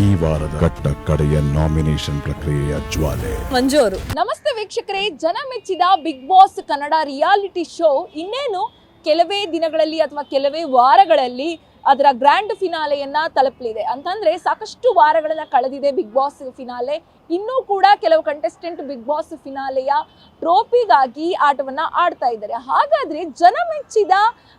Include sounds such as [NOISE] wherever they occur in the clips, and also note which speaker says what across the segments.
Speaker 1: ಈ ವಾರದ ಕಟ್ಟ ಕಡೆಯ ನಾಮಿನೇಷನ್ ಪ್ರಕ್ರಿಯೆಯ ಜ್ವಾಲೆ.
Speaker 2: ಮಂಜೂರು.
Speaker 3: ನಮಸ್ತೆ ವೀಕ್ಷಕರೇ, ಜನ ಮೆಚ್ಚಿದ big boss Kannada reality show ಇನ್ನೇನು ಕೆಲವೇ ದಿನಗಳಲ್ಲಿ ಅಥವಾ ಕೆಲವೇ ವಾರಗಳಲ್ಲಿ ಅದರ ಗ್ರ್ಯಾಂಡ್ ಫಿನಾಲೆಯನ್ನ ತಲುಪಲಿದೆ. ಅಂತಂದ್ರೆ ಸಾಕಷ್ಟು ವಾರಗಳನ್ನ ಕಳೆದಿದೆ ಬಿಗ್ ಬಾಸ್ ಫಿನಾಲೆ ಇನ್ನೂ ಕೂಡ ಕೆಲವು ಕಂಟೆಸ್ಟೆಂಟ್ ಬಿಗ್ ಬಾಸ್ ಫಿನಾಲೆಯ ಟ್ರೋಫಿಗಾಗಿ ಆಟವನ್ನ ಆಡ್ತಾ ಇದ್ದಾರೆ. ಹಾಗಾದ್ರೆ ಜನ ಮೆಚ್ಚಿದ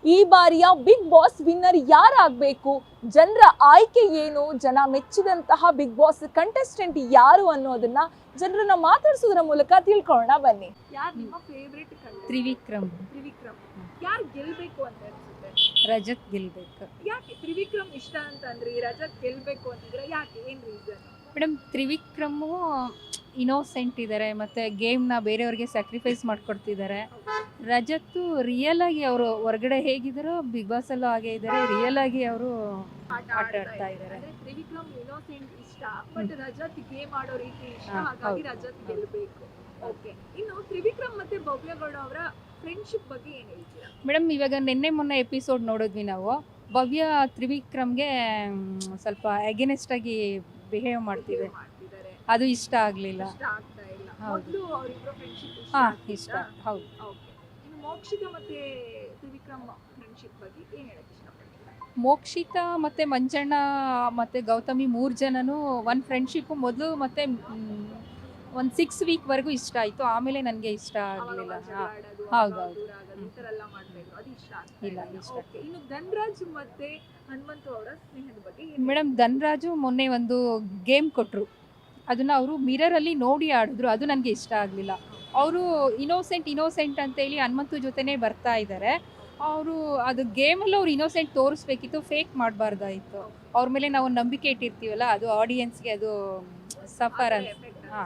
Speaker 3: ಈ ಬಾರಿಯ ಬಿಗ್ ಬಾಸ್ ವಿನ್ನರ್ ಯಾರಾಗಬೇಕು? ಜನರ ಆಯ್ಕೆ ಏನು? ಜನ ಮೆಚ್ಚಿದಂತಹ ಬಿಗ್ ಬಾಸ್ ಕಂಟೆಸ್ಟೆಂಟ್ ಯಾರು ಅನ್ನೋದನ್ನ ಜನರನ್ನ ಮಾತಾಡಿಸೋದ್ರ ಮೂಲಕ ತಿಳ್ಕೊಳ್ಳೋಣ ಬನ್ನಿ. ಯಾರು ನಿಮ್ಮ ಫೇವ್ರೆಟ್
Speaker 2: ತ್ರಿವಿಕ್ರಮ್.
Speaker 3: ತ್ರಿವಿಕ್ರಮ್. ಯಾರು ಗೆಲ್ಬೇಕು ಅಂತ
Speaker 2: ರಜತ್ ಗೆಲ್ಬೇಕು.
Speaker 3: ಯಾಕೆ ತ್ರಿವಿಕ್ರಮ್ ಇಷ್ಟ ಅಂತ ಅಂದ್ರಿ ರಜತ್ ಗೆಲ್ಬೇಕು ಅಂತಿದ್ರೆ ಯಾಕೆ ಏನ್ ರೀಸನ್
Speaker 2: ಮೇಡಮ್ ತ್ರಿವಿಕ್ರಮು ಇನೋಸೆಂಟ್ ಇದ್ದಾರೆ ಮತ್ತೆ ಗೇಮ್ನ ಬೇರೆಯವ್ರಿಗೆ ಸ್ಯಾಕ್ರಿಫೈಸ್ ಮಾಡ್ಕೊಡ್ತಿದ್ದಾರೆ ರಜತ್ತು ರಿಯಲ್ ಆಗಿ ಅವರು ಹೊರಗಡೆ ಹೇಗಿದ್ದಾರೋ ಬಿಗ್ ಬಾಸ್ ಅಲ್ಲೂ ಹಾಗೆ ಇದ್ದಾರೆ ರಿಯಲ್ ಆಗಿ ಅವರು
Speaker 3: ಆಟ
Speaker 2: ಆಡ್ತಾ ಇದ್ದಾರೆ.
Speaker 3: ತ್ರಿವಿಕ್ರಮ್ ಇನ್ನೋಸೆಂಟ್ ಇಷ್ಟ ಬಟ್ ರಜತ್ ಗೇಮ್ ಆಡೋ ರೀತಿ ಇಷ್ಟ ಹಾಗಾಗಿ. ರಜತ್ ಗೆಲ್ಬೇಕು. ಓಕೆ. ಇನ್ನು ತ್ರಿವಿಕ್ರಮ್ ಮತ್ತೆ ಭವ್ಯಗೌಡ ಅವರ ಫ್ರೆಂಡ್ಶಿಪ್ ಬಗ್ಗೆ ಏನ್ ಹೇಳ್ತೀರಾ?
Speaker 2: ಮೇಡಮ್ ಇವಾಗ ನಿನ್ನೆ ಮೊನ್ನೆ ಎಪಿಸೋಡ್ ನೋಡಿದ್ವಿ ನಾವು. ಭವ್ಯ ತ್ರಿವಿಕ್ರಮ್ಗೆ ಮ್, ಸ್ವಲ್ಪ ಅಗೇನೆಸ್ಟ್ ಆಗಿ ಬಿಹೇವ್ ಮಾಡ್ತೀವಿ
Speaker 3: ಮಾಡ್ತಿದ್ದಾರೆ.
Speaker 2: ಅದು ಇಷ್ಟ ಆಗಲಿಲ್ಲ.
Speaker 3: ಇಷ್ಟ ಆಗ್ತಾ ಇಲ್ಲ.
Speaker 2: ಹೌದು.
Speaker 3: ಮೊದಲು ಅವರಿಬ್ರು ಫ್ರೆಂಡ್ಶಿಪ್ ಇಷ್ಟ
Speaker 2: ಹಾ ಇಷ್ಟ. ಹೌದು.
Speaker 3: ಓಕೆ. ಇನ್ನು ಮೋಕ್ಷಿತ ಮತ್ತೆ ತ್ರಿವಿಕ್ರಮ್ ಫ್ರೆಂಡ್ಶಿಪ್ ಬಗ್ಗೆ ಏನ್ ಹೇಳಕ್ ಇಷ್ಟಪಡ್ತೀರಾ?
Speaker 2: ಮೋಕ್ಷಿತ ಮತ್ತೆ ಮಂಜಣ್ಣ ಮತ್ತೆ ಗೌತಮಿ ಮೂರು ಜನನು ಒಂದು ಫ್ರೆಂಡ್ಶಿಪ್ ಮೊದಲು ಮತ್ತೆ ಒಂದು ಸಿಕ್ಸ್ ವೀಕ್ವರೆಗೂ ಇಷ್ಟ ಆಯಿತು. ಆಮೇಲೆ ನನಗೆ ಇಷ್ಟ ಆಗಲಿಲ್ಲ.
Speaker 3: ಹೌದೌದು ಇಷ್ಟ
Speaker 2: ಇಲ್ಲ,
Speaker 3: ಇಲ್ಲ.
Speaker 2: ಇಷ್ಟ
Speaker 3: ಇನ್ನು ಧನ್ರಾಜ್ ಮತ್ತೆ ಹನುಮಂತು ಅವರ ಸ್ನೇಹದ ಬಗ್ಗೆ ಏನ್
Speaker 2: ಮೇಡಮ್ ಧನ್ರಾಜು ಮೊನ್ನೆ ಒಂದು ಗೇಮ್ ಕೊಟ್ಟರು ಅದನ್ನು ಅವರು ಮಿರರಲ್ಲಿ ನೋಡಿ ಆಡಿದ್ರು. ಅದು ನನಗೆ ಇಷ್ಟ ಆಗಲಿಲ್ಲ. ಅವರು ಇನೋಸೆಂಟ್ ಇನೋಸೆಂಟ್ ಅಂತೇಳಿ ಹನುಮಂತು ಜೊತೆನೇ ಬರ್ತಾ ಇದ್ದಾರೆ ಅವರು ಅದು ಗೇಮಲ್ಲಿ ಅವ್ರು ಇನೋಸೆಂಟ್ ತೋರಿಸ್ಬೇಕಿತ್ತು ಫೇಕ್ ಮಾಡಬಾರ್ದಾಯಿತು. ಅವ್ರ ಮೇಲೆ ನಾವು ನಂಬಿಕೆ ಇಟ್ಟಿರ್ತೀವಲ್ಲ ಅದು ಆಡಿಯನ್ಸ್ಗೆ ಅದು ಸಫರ್ ಅಂತ ಹಾ.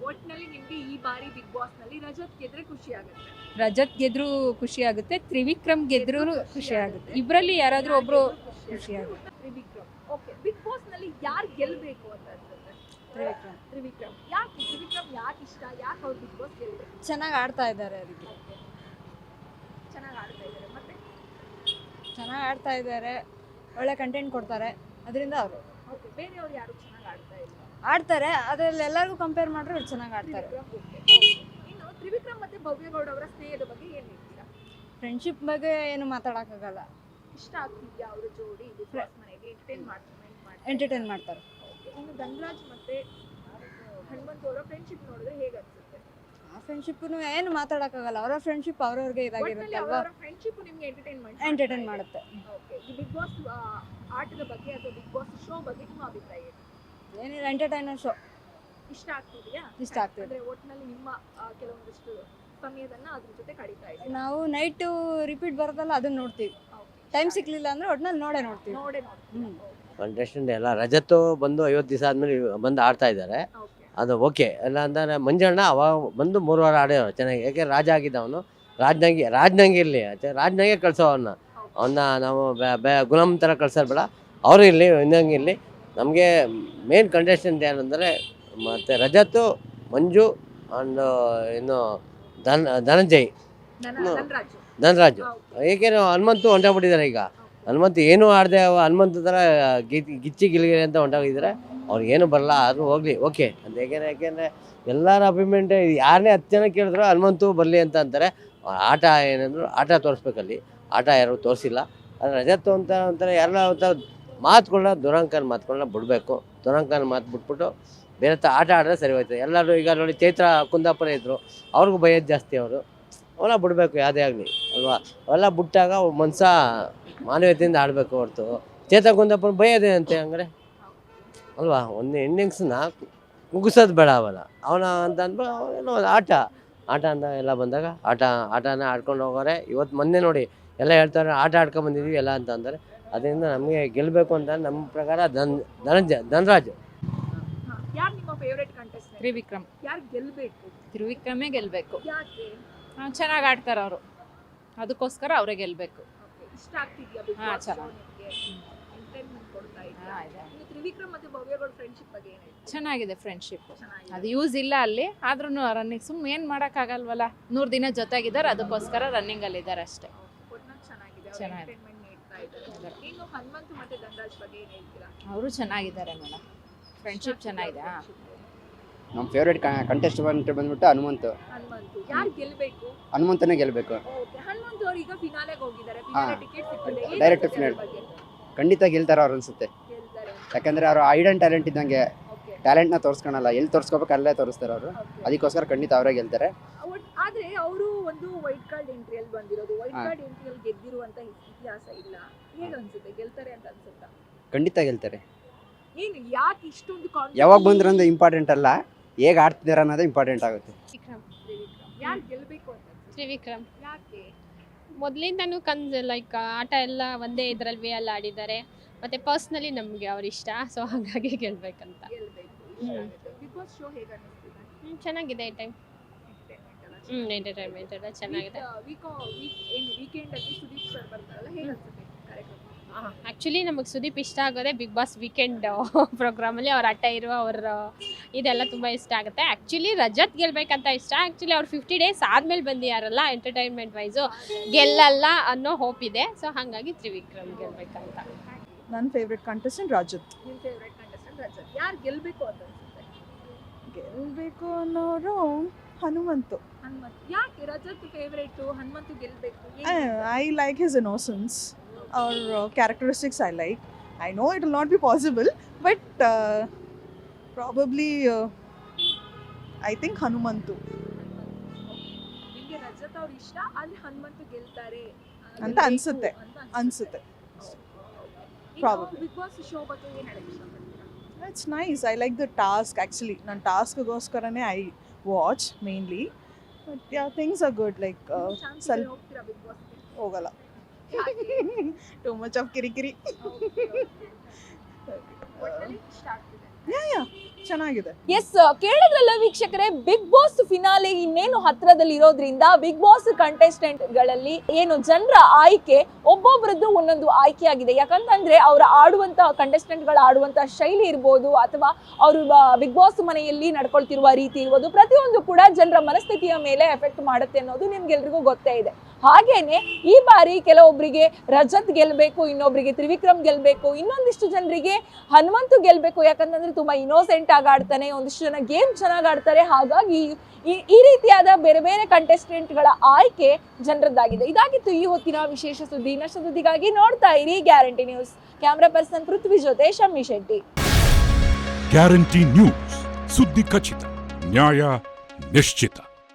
Speaker 3: ಓಕೆ ನಿಮಗೆ ನಿಮ್ಗೆ ಈ ಬಾರಿ ಬಿಗ್ ಬಾಸ್ನಲ್ಲಿ ರಜತ್ ಗೆದ್ರೆ ಖುಷಿ ಆಗುತ್ತೆ.
Speaker 2: ರಜತ್ ಗೆದ್ರು ಖುಷಿ ಆಗುತ್ತೆ ತ್ರಿವಿಕ್ರಮ್ ಗೆದ್ರು ಖುಷಿ ಆಗುತ್ತೆ. ಇಬ್ಬರಲ್ಲಿ ಯಾರಾದರೂ ಒಬ್ರು ಖುಷಿ ಆಗುತ್ತೆ.
Speaker 3: ತ್ರಿವಿಕ್ರಮ್. ಓಕೆ ಬಿಗ್ ಬಾಸ್ನಲ್ಲಿ ಯಾರು ಗೆಲ್ಬೇಕು ಅಂತ ಅನ್ಸುತ್ತೆ?
Speaker 2: ತ್ರಿವಿಕ್ರಮ್.
Speaker 3: ತ್ರಿವಿಕ್ರಮ್. ಯಾಕೆ? ತ್ರಿವಿಕ್ರಮ್ ಯಾಕೆ ಇಷ್ಟ? ಯಾಕೆ ಅವ್ರು ಬಿಗ್ ಬಾಸ್ ಗೆಲ್ಬೇಕು?
Speaker 4: ಚೆನ್ನಾಗಿ ಆಡ್ತಾ ಇದ್ದಾರೆ ಅದಕ್ಕೆ.
Speaker 3: ಚೆನ್ನಾಗಿ ಆಡ್ತಾ ಇದ್ದಾರೆ. ಮತ್ತೆ?
Speaker 4: ಚೆನ್ನಾಗಿ ಆಡ್ತಾ ಇದ್ದಾರೆ. ಒಳ್ಳೆ ಕಂಟೆಂಟ್ ಕೊಡ್ತಾರೆ. ಅದರಿಂದ ಅವರು.
Speaker 3: ಓಕೆ ಬೇರೆಯವ್ರು ಯಾರು ಚೆನ್ನಾಗಿ ಆಡ್ತಾ ಇಲ್ಲ?
Speaker 4: ಆಡ್ತಾರೆ ಅದ್ರಲ್ಲಿ ಎಲ್ಲರಿಗೂ ಕಂಪೇರ್ ಮಾಡಿದ್ರೆ ಅವ್ರು ಚೆನ್ನಾಗಿ ಆಡ್ತಾರೆ.
Speaker 3: ಇನ್ನು ತ್ರಿವಿಕ್ರಮ್ ಮತ್ತೆ ಭವ್ಯಗೌಡ ಅವರ ಸ್ನೇಹದ ಬಗ್ಗೆ ಏನು ಹೇಳ್ತೀರಾ?
Speaker 4: ಫ್ರೆಂಡ್ಶಿಪ್ ಬಗ್ಗೆ ಏನು ಮಾತಾಡೋಕ್ಕಾಗಲ್ಲ.
Speaker 3: ಇಷ್ಟ ಆಗ್ತಿದ್ಯಾ ಅವರ ಜೋಡಿ ಮನೆಗೆ ಎಂಟರ್ಟೈನ್ ಮಾಡ್ತಾರೆ?
Speaker 4: ಎಂಟರ್ಟೈನ್ ಮಾಡ್ತಾರೆ.
Speaker 3: ಇನ್ನು ಧನರಾಜ್ ಮತ್ತೆ ಹನುಮಂತ್ ಅವರ ಫ್ರೆಂಡ್ಶಿಪ್ ನೋಡಿದ್ರೆ ಹೇಗೆ ಅನ್ಸುತ್ತೆ?
Speaker 4: ಆ ಫ್ರೆಂಡ್ಶಿಪ್ಪು ಏನು ಮಾತಾಡೋಕ್ಕಾಗಲ್ಲ ಅವರ ಫ್ರೆಂಡ್ಶಿಪ್ ಅವ್ರವ್ರಿಗೆ
Speaker 3: ಇದಾಗಿರುತ್ತೆ
Speaker 4: ಅಲ್ವಾ
Speaker 3: ಅವರ ಫ್ರೆಂಡ್ಶಿಪ್ ನಿಮ್ಗೆ ಎಂಟರ್ಟೈನ್ಮೆಂಟ್
Speaker 4: ಎಂಟರ್ಟೈನ್ ಮಾಡುತ್ತೆ.
Speaker 3: ಓಕೆ ಬಿಗ್ ಬಾಸ್ ಆಟದ ಬಗ್ಗೆ ಅಥವಾ ಬಿಗ್ ಬಾಸ್ ಶೋ ಬಗ್ಗೆ ನಿಮ್ಮ ಅಭಿಪ್ರಾಯ ಏನು?
Speaker 4: ಏನಿಲ್ಲ ಎಂಟರ್ಟೈನರ್ ಶೋ
Speaker 3: ಇಷ್ಟ ಆಗ್ತಿದೆಯಾ?
Speaker 4: ಇಷ್ಟ ಆಗ್ತಿದೆ.
Speaker 3: ಅಂದ್ರೆ ಒಟ್ಟಿನಲ್ಲಿ ನಿಮ್ಮ ಆ, ಕೆಲವೊಂದಿಷ್ಟು ಸಮಯದನ್ನ ಅದ್ರ ಜೊತೆ ಕಳೀತಾ ಇದೆ
Speaker 4: ನಾವು ನೈಟು ರಿಪೀಟ್ ಬರೋದಲ್ಲ ಅದನ್ನ ನೋಡ್ತೀವಿ. ಟೈಮ್ ಸಿಕ್ಲಿಲ್ಲ ಅಂದ್ರೆ ಒಟ್ನಲ್ಲಿ ನೋಡೇ ನೋಡ್ತೀವಿ.
Speaker 3: ನೋಡೇ ನೋಡ್ತೀವಿ
Speaker 4: ಹ್ಮ್.
Speaker 5: ಕಂಟೆಸ್ಟೆಂಟ್ ಎಲ್ಲ ರಜತ್ತು ಬಂದು ಐವತ್ತು ದಿವಸ ಆದ್ಮೇಲೆ ಬಂದು ಆಡ್ತಾ ಇದ್ದಾರೆ.
Speaker 3: ಓಕೆ
Speaker 5: ಅದು ಓಕೆ ಇಲ್ಲ ಅಂದರೆ ಮಂಜಣ್ಣ ಅವಾಗ ಬಂದು ಮೂರು ವಾರ ಆಡೋರು ಚೆನ್ನಾಗಿ. ಯಾಕೆ ರಾಜ ಆಗಿದ್ದ ಅವನು ರಾಜನಂಗಿ ರಾಜ್ನಾಗೆ ಇರಲಿ. ರಾಜ್ನಾಗೆ ಕಳ್ಸೋ ಅವನ್ನ ಅವನ್ನ ನಾವು ಬೆ- ಬೆ ಗುಲಾಮ್ ಥರ ಕಳ್ಸೋದು ಬೇಡ. ಅವರು ಇರಲಿ ಇನ್ನಂಗೆ ಇರಲಿ. ನಮಗೆ ಮೇನ್ ಕಂಟೆಸ್ಟೆಂಟ್ ಏನಂದರೆ ಮತ್ತು ರಜತ್ತು ಮಂಜು ಆ್ಯಂಡ್ ಇನ್ನು ಧನ್ ಧನಂಜಯ್.
Speaker 3: ಧನರಾಜು.
Speaker 5: ಈಗೇನು ಏಕೆಂದ್ರೆ ಹನುಮಂತು ಹೊಂಟೋಗ್ಬಿಟ್ಟಿದ್ದಾರೆ ಈಗ. ಹನುಮಂತು ಏನೂ ಆಡದೆ ಹನುಮಂತ ಥರ ಗಿ- ಗಿಚ್ಚಿ ಗಿಲಿಗಿರಿ ಅಂತ ಹೊಂಟೋಗಿದ್ದಾರೆ. ಅವ್ರಿಗೆ ಏನು ಬರಲ್ಲ ಆದರೂ ಹೋಗಲಿ ಓಕೆ. ಅಂತ ಏಕೆಂದರೆ ಯಾಕೆಂದರೆ ಎಲ್ಲರ ಅಭಿಮೆಂಟ್ ಯಾರನ್ನೇ ಹತ್ತು ಜನ ಕೇಳಿದ್ರು ಹನುಮಂತು ಬರಲಿ ಅಂತ ಅಂತಾರೆ. ಆಟ ಏನಂದ್ರು ಆಟ ತೋರಿಸ್ಬೇಕಲ್ಲಿ. ಆಟ ಯಾರು ತೋರಿಸಿಲ್ಲ. ಆದರೆ ರಜತ್ತು ಅಂತ ಅಂತಾರೆ ಯಾರನ್ನ ಒಂಥರ ಮಾತುಗಳನ್ನ ದುರಂಕನ ಮಾತುಗಳನ್ನ ಬಿಡಬೇಕು. ದುರಂಕನ ಮಾತು ಬಿಟ್ಬಿಟ್ಟು ಬೇರೆ ತ, ಆಟ ಆಡಿದ್ರೆ ಸರಿ ಹೋಯ್ತು ಎಲ್ಲರೂ ಈಗ ನೋಡಿ ಚೈತ್ರ, ಕುಂದಾಪುರ ಇದ್ದರು ಅವ್ರಿಗೂ ಭಯದ ಜಾಸ್ತಿ ಅವರು. ಅವೆಲ್ಲ ಬಿಡಬೇಕು ಯಾವುದೇ ಆಗಲಿ, ಅಲ್ವಾ? ಅವೆಲ್ಲ ಬಿಟ್ಟಾಗ ಮನ್ಸ ಮಾನವೀಯತೆಯಿಂದ ಆಡಬೇಕು ಹೊರತು. ಚೇತ ಕುಂದಾಪುರ ಭಯದೇ ಅಂತೆ ಹಂಗಾರೆ? ಅಲ್ವಾ? ಒಂದು ಎಂಡಿಂಗ್ಸ್ನ ಮುಗಿಸೋದು ಬೇಡ ಅವಲ್ಲ ಅವನ ಅಂತ ಅಂದ್ಬಿಟ್ಟು ಅವನೇನೋ ಆಟ. ಆಟ ಅಂತ ಎಲ್ಲ ಬಂದಾಗ ಆಟ, ಆಟನ ಆಡ್ಕೊಂಡು ಹೋಗೋರೆ. ಇವತ್ತು ಮೊನ್ನೆ ನೋಡಿ ಎಲ್ಲ ಹೇಳ್ತಾರೆ, ಆಟ ಆಡ್ಕೊಂಡು ಬಂದಿದ್ದೀವಿ ಎಲ್ಲ ಅಂತ ಅಂತಾರೆ ಅದರಿಂದ ನಮಗೆ ಗೆಲ್ಲಬೇಕು ಅಂತ ನಮ್ಮ ಪ್ರಕಾರ ಧನ್ ಧನಂಜಯ ಧನರಾಜ್.
Speaker 3: ಯಾರು ನಿಮ್ಮ ಫೇವ್ರೆಟ್ ಕಂಟೆಸ್ಟ್
Speaker 2: ತ್ರಿವಿಕ್ರಮ್.
Speaker 3: ಯಾರು ಗೆಲ್ಲಬೇಕು
Speaker 2: ತ್ರಿವಿಕ್ರಮೇ ಗೆಲ್ಲಬೇಕು
Speaker 3: ಯಾಕೆ?
Speaker 2: ಚೆನ್ನಾಗಿ ಆಡ್ತಾರೆ ಅವರು. ಅದಕ್ಕೋಸ್ಕರ ಅವರೇ ಗೆಲ್ಲಬೇಕು.
Speaker 3: ಇಷ್ಟ ಆಗ್ತಿದ್ಯಾ ಬಿಗ್
Speaker 2: ಹಾ,
Speaker 3: ಬಾಸ್
Speaker 2: ಚೆನ್ನಾಗಿ.
Speaker 3: ಎಂಟರ್ಟೈನ್ಮೆಂಟ್ ಕೊಡ್ತಾ ಇದೆಯಾ? ಇನ್ನು ತ್ರಿವಿಕ್ರಮ್ ಮತ್ತೆ ಭವ್ಯಗೌಡ ಫ್ರೆಂಡ್ಶಿಪ್ ಬಗ್ಗೆ ಏನು ಹೇಳ್ತೀರಾ?
Speaker 2: ಚೆನ್ನಾಗಿದೆ ಫ್ರೆಂಡ್ಶಿಪ್
Speaker 3: ಚೆನ್ನಾಗಿದೆ.
Speaker 2: ಅದು ಯೂಸ್ ಇಲ್ಲ ಅಲ್ಲಿ ಆದ್ರೂ ರನ್ನಿಂಗ್ ಸುಮ್ಮನೆ ಏನು ಮಾಡೋಕ್ಕಾಗಲ್ವಲ್ಲ ನೂರು ದಿನ ಜೊತೆಗಿದ್ದಾರೆ ಅದಕ್ಕೋಸ್ಕರ ರನ್ನಿಂಗಲ್ಲಿ ಇದ್ದಾರೆ ಅಷ್ಟೇ.
Speaker 3: ಒಟ್ನಲ್ಲಿ ಚೆನ್ನಾಗಿದೆ.
Speaker 2: ಚೆನ್ನಾಗಿದೆ.
Speaker 3: entertainment ನೀಡ್ತಾ ಇದ್ದಾರೆ ಇನ್ನು ಹನುಮಂತು ಮತ್ತೆ ಧನರಾಜ್ ಬಗ್ಗೆ ಏನ್ ಹೇಳ್ತೀರಾ?
Speaker 2: ಅವರು ಚೆನ್ನಾಗಿದ್ದಾರೆ ಮೇಡಮ್
Speaker 6: ಫ್ರೆಂಡ್ಶಿಪ್ ಚೆನ್ನಾಗಿದೆ ಹಾ.
Speaker 7: ನಮ್ಮ ಫೇವ್ರೇಟ್ ಕಂಟೆಸ್ಟೆಂಟ್ ಬಂದ್ಬಿಟ್ಟು ಹನುಮಂತು.
Speaker 3: ಹನುಮಂತು. ಯಾರು ಗೆಲ್ಬೇಕು?
Speaker 7: ಹನುಮಂತನೇ ಗೆಲ್ಲಬೇಕು
Speaker 3: ಓಕೆ. ಹನುಮಂತು ಅವ್ರು ಈಗ ಫಿನಾಲೆಗೆ ಹೋಗಿದ್ದಾರೆ.
Speaker 7: ಹಾ.
Speaker 3: ಫಿನಾಲೆ ಟಿಕೆಟ್ ಸಿಕ್ಕಿದೆ. ಏನ್
Speaker 7: Direct
Speaker 3: ಅನ್ಸುತ್ತೆ ಬಗ್ಗೆ?
Speaker 7: ಖಂಡಿತ ಗೆಲ್ತಾರೆ ಅವ್ರು ಅನ್ಸುತ್ತೆ.
Speaker 3: ಗೆಲ್ತಾರೆ.
Speaker 7: ಯಾಕಂದ್ರೆ ಅವರು ಐಡನ್ ಟ್ಯಾಲೆಂಟ್ ಇದ್ದಂಗೆ
Speaker 3: ಟ್ಯಾಲೆಂಟ್
Speaker 7: ಟ್ಯಾಲೆಂಟ್ನ ತೋರಿಸ್ಕೊಳಲ್ಲ. ಎಲ್ಲಿ ತೋರಿಸ್ಕೋಬೇಕು ಅಲ್ಲೇ ತೋರಿಸ್ತಾರೆ ಅವರು.
Speaker 3: okay.
Speaker 7: ಅದಕ್ಕೋಸ್ಕರ ಖಂಡಿತ ಅವರೇ ಗೆಲ್ತಾರೆ.
Speaker 3: ಒಟ್- ಆದ್ರೆ ಅವರು ಒಂದು ವೈಟ್ ಕಾರ್ಡ್ ಎಂಟ್ರಿಯಲ್ಲಿ ಬಂದಿರೋದು. ವೈಟ್
Speaker 7: ಕಾರ್ಡ್
Speaker 3: ಕಾರ್ಡ್ ಎಂಟ್ರಿಯಲ್ಲಿ ಗೆದ್ದಿರುವಂತ ಇತಿಹಾಸ ಇಲ್ಲ. ಏನು ಅನ್ಸುತ್ತೆ? ಗೆಲ್ತಾರೆ ಅಂತ ಅನ್ಸುತ್ತಾ?
Speaker 7: ಖಂಡಿತ ಗೆಲ್ತಾರೆ.
Speaker 3: ಏನು ಯಾಕೆ ಇಷ್ಟೊಂದು confidence?
Speaker 7: ಯಾವಾಗ ಬಂದ್ರೆ ಅಂದ್ರೆ ಇಂಪಾರ್ಟೆಂಟ್ ಅಲ್ಲ. ಹೇಗೆ ಆಡ್ತಿದ್ದಾರೆ ಅನ್ನೋದೇ ಇಂಪಾರ್ಟೆಂಟ್ ಆಗುತ್ತೆ.
Speaker 6: ವಿಕ್ರಮ್.
Speaker 3: ಯಾರು ಗೆಲ್ಬೇಕು ಅಂತ?
Speaker 6: ತ್ರಿವಿಕ್ರಮ್.
Speaker 3: ಯಾಕೆ?
Speaker 6: ಮೊದಲಿಂದನೂ ಕನ್ಸ್ ಲೈಕ್ ಆಟ ಎಲ್ಲ ಒಂದೇ ಇದ್ರಲ್ಲಿ ವೇ ಅಲ್ಲಿ ಆಡಿದ್ದಾರೆ. ಮತ್ತೆ ಪರ್ಸ್ನಲಿ ನಮಗೆ ಅವ್ರ ಇಷ್ಟ ಸೊ ಹಾಗಾಗಿ ಗೆಲ್ಬೇಕಂತ.
Speaker 3: ಗೆಲ್ಬೇಕು
Speaker 6: ಹ್ಮ್.
Speaker 3: ಬಿಗ್ ಬಾಸ್ ಶೋ ಹೇಗೆ ಅನಿಸ್ತಿದೆ?
Speaker 6: ಹ್ಮ್, ಚೆನ್ನಾಗಿದೆ ಈ ಟೈಮ್ ಹ್ಞೂ ಎಂಟರ್ಟೈನ್ಮೆಂಟ್ ಎಲ್ಲ ಚೆನ್ನಾಗಿದೆ.
Speaker 3: ವೀಕ್ ವೀಕ್ ಏನು ವೀಕೆಂಡ್ ಅಲ್ಲಿ ಸುದೀಪ್ ಸರ್ ಬರ್ತಾರಲ್ಲ ಹೇಗೆ ಅನ್ಸುತ್ತೆ ಕಾರ್ಯಕ್ರಮ?
Speaker 6: ಆ್ಯಕ್ಚುಲಿ ನಮಗೆ ಸುದೀಪ್ ಇಷ್ಟ ಆಗೋದೇ ಬಿಗ್ ಬಾಸ್ ವೀಕೆಂಡ್ ಪ್ರೋಗ್ರಾಮಲ್ಲಿ ಅವ್ರ ಅಟ್ಟ ಇರುವ ಅವ್ರ ಇದೆಲ್ಲ ತುಂಬ ಇಷ್ಟ ಆಗುತ್ತೆ. ಆ್ಯಕ್ಚುಲಿ ರಜತ್ ಗೆಲ್ಬೇಕಂತ ಇಷ್ಟ. ಆ್ಯಕ್ಚುಲಿ ಅವ್ರು ಫಿಫ್ಟಿ ಡೇಸ್ ಆದಮೇಲೆ ಬಂದಿಯಾರಲ್ಲ ಎಂಟರ್ಟೈನ್ಮೆಂಟ್ ವೈಸು ಗೆಲ್ಲಲ್ಲ ಅನ್ನೋ ಹೋಪ್ ಇದೆ. ಸೊ ಹಾಗಾಗಿ ತ್ರಿವಿಕ್ರಮ್ ಗೆಲ್ಬೇಕಂತ.
Speaker 8: ನನ್ನ ಫೇವ್ರೆಟ್ ಕಂಟೆಸ್ಟೆಂಟ್ ರಜತ್.
Speaker 3: ನಿಮ್ಮ ಫೇವ್ರೆಟ್ ಕಂಟೆಸ್ಟೆಂಟ್ ರಜತ್. ಯಾರು ಗೆಲ್ಬೇಕು ಅಂತ ಅನ್ಸುತ್ತೆ?
Speaker 8: ಗೆಲ್ಲಬೇಕು ಅನ್ನೋರು ಹನುಮಂತು.
Speaker 3: ಯಾಕೆ? ರಜತ್ ಫೇವ್ರೇಟ್ ಹನುಮಂತು ಗೆಲ್ಬೇಕು?
Speaker 8: ಐ ಲೈಕ್ ಹಿಸ್ ಇನೋಸೆನ್ಸ್ ಅವ್ರ characteristics I like I know it will not be possible but probably I think
Speaker 3: Hanumanthu Rajat ಅವ್ರು ಇಷ್ಟ? ಅಲ್ಲಿ ಹನುಮಂತು ಗೆಲ್ತಾರೆ.
Speaker 8: ಅಂತ ಅನ್ಸುತ್ತೆ. ಅನ್ಸುತ್ತೆ.
Speaker 3: Probably.
Speaker 8: Probably.
Speaker 3: Big boss show ಬಗ್ಗೆ ಏನು ಹೇಳಕ್ ಇಷ್ಟಪಡ್ತೀರಾ?
Speaker 8: It's nice I like the task actually ನನ್ನ ಟಾಸ್ಕ್ಗೋಸ್ಕರನೇ I watch mainly but yeah things are good like
Speaker 3: chance
Speaker 8: ಸ್ವಲ್ಪ
Speaker 3: ಹೋಗ್ತೀರಾ ಬಿಗ್ ಬಾಸ್
Speaker 8: ಹೋಗಲ್ಲ [LAUGHS] ಟು ಮಚ್ ಆಫ್ ಕಿರಿಕಿರಿ [LAUGHS]
Speaker 3: ಒಟ್ಟಲ್ಲಿ ಇಷ್ಟ ಆಗ್ತಿದೆ
Speaker 8: ಚೆನ್ನಾಗಿದೆ.
Speaker 3: ಎಸ್ ಕೇಳಿದ್ರಲ್ಲ ವೀಕ್ಷಕರೇ ಬಿಗ್ ಬಾಸ್ ಫಿನಾಲೆ ಇನ್ನೇನು ಹತ್ರದಲ್ಲಿ ಇರೋದ್ರಿಂದ ಬಿಗ್ ಬಾಸ್ ಕಂಟೆಸ್ಟೆಂಟ್ಗಳಲ್ಲಿ ಏನು ಜನರ ಆಯ್ಕೆ ಒಬ್ಬೊಬ್ಬರದ್ದು ಒಂದೊಂದು ಆಯ್ಕೆ ಆಗಿದೆ ಯಾಕಂತಂದ್ರೆ ಅವ್ರ ಆಡುವಂತ ಕಂಟೆಸ್ಟೆಂಟ್ಗಳ ಆಡುವಂತ ಶೈಲಿ ಇರ್ಬೋದು ಅಥವಾ ಅವರು ಬಿಗ್ ಬಾಸ್ ಮನೆಯಲ್ಲಿ ನಡ್ಕೊಳ್ತಿರುವ ರೀತಿ ಇರ್ಬೋದು, ಪ್ರತಿಯೊಂದು ಕೂಡ ಜನರ ಮನಸ್ಥಿತಿಯ ಮೇಲೆ ಎಫೆಕ್ಟ್ ಮಾಡುತ್ತೆ ಅನ್ನೋದು ನಿಮ್ಗೆಲ್ರಿಗೂ ಗೊತ್ತೇ ಇದೆ. ಹಾಗೇನೆ ಈ ಬಾರಿ ಕೆಲವೊಬ್ಬರಿಗೆ ರಜತ್ ಗೆಲ್ಬೇಕು ಇನ್ನೊಬ್ಬರಿಗೆ ತ್ರಿವಿಕ್ರಮ್ ಗೆಲ್ಬೇಕು, ಇನ್ನೊಂದಿಷ್ಟು ಜನರಿಗೆ ಹನುಮಂತು ಗೆಲ್ಬೇಕು, ಯಾಕಂತಂದ್ರೆ ತುಂಬಾ ಇನೋಸೆಂಟ್ ಆಗಿ ಆಡ್ತಾನೆ, ಒಂದಿಷ್ಟು ಜನ ಗೇಮ್ ಚೆನ್ನಾಗಿ ಆಡ್ತಾರೆ. ಹಾಗಾಗಿ ಈ ರೀತಿಯಾದ ಬೇರೆ ಬೇರೆ ಕಂಟೆಸ್ಟೆಂಟ್ಗಳ ಆಯ್ಕೆ ಜನರದ್ದಾಗಿದೆ. ಇದಾಗಿತ್ತು ಈ ಹೊತ್ತಿನ ವಿಶೇಷ ಸುದ್ದಿ. ಇನ್ನಷ್ಟು ಸುದ್ದಿಗಾಗಿ ನೋಡ್ತಾ ಇರಿ guarantee news. Camera person Prithvi ಜೊತೆ ಶಮ್ಮಿ ಶೆಟ್ಟಿ.
Speaker 1: Guarantee news. ಸುದ್ದಿ ಖಚಿತ, ನ್ಯಾಯ ನಿಶ್ಚಿತ.